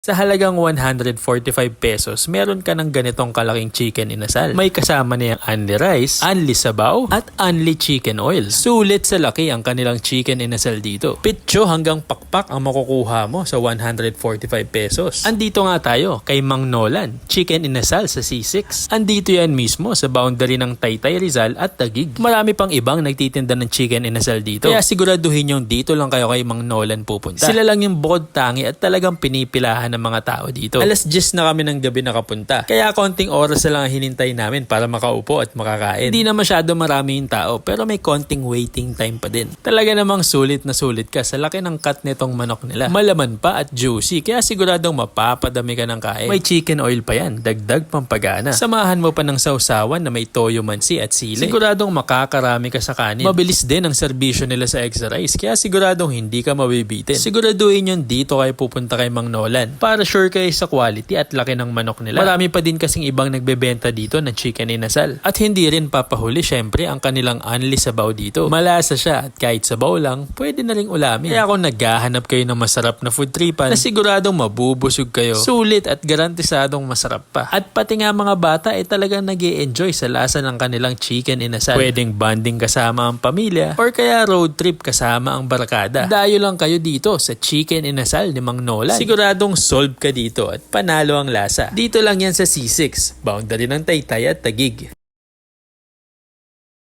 Sa halagang 145 pesos, meron ka ng ganitong kalaking chicken inasal. May kasama niyang only rice, only sabaw, at only chicken oil. Sulit sa laki ang kanilang chicken inasal dito. Pitcho hanggang pakpak ang makukuha mo sa 145 pesos. Andito nga tayo kay Mang Nolan, chicken inasal sa C6. Andito yan mismo sa boundary ng Taytay Rizal at Tagig. Marami pang ibang nagtitinda ng chicken inasal dito. Kaya siguraduhin yung dito lang kayo kay Mang Nolan pupunta. Sila lang yung bukod tangi at talagang pinipilahan ng mga tao dito. Alas 10 na kami ng gabi nakapunta. Kaya konting oras na lang ang hinintay namin para makaupo at makakain. Hindi na masyado marami yung tao pero may konting waiting time pa din. Talaga namang sulit na sulit ka sa laki ng cut nitong manok nila. Malaman pa at juicy kaya siguradong mapapadami ka ng kain. May chicken oil pa yan, dagdag pampagana. Samahan mo pa ng sausawan na may toyo mansi at sili. Siguradong makakarami ka sa kanin. Mabilis din ang serbisyo nila sa extra rice kaya siguradong hindi ka mabibitin. Siguraduhin yun dito kayo pupunta kay Mang Nolan para sure kayo sa quality at laki ng manok nila. Marami pa din kasing ibang nagbebenta dito ng chicken inasal. At hindi rin papahuli syempre ang kanilang only sabaw dito. Malasa siya at kahit sabaw lang, pwede na ring ulamin. Kaya kung naghahanap kayo ng masarap na food tripan, na siguradong mabubusog kayo, sulit at garantisadong masarap pa. At pati nga mga bata ay talagang nag enjoy sa lasa ng kanilang chicken inasal. Pwedeng bonding kasama ang pamilya or kaya road trip kasama ang barkada. Dayo lang kayo dito sa chicken inasal ni Mang Nolan. Siguradong solve ka dito at panalo ang lasa. Dito lang yan sa C6, boundary ng Taytay at Tagig.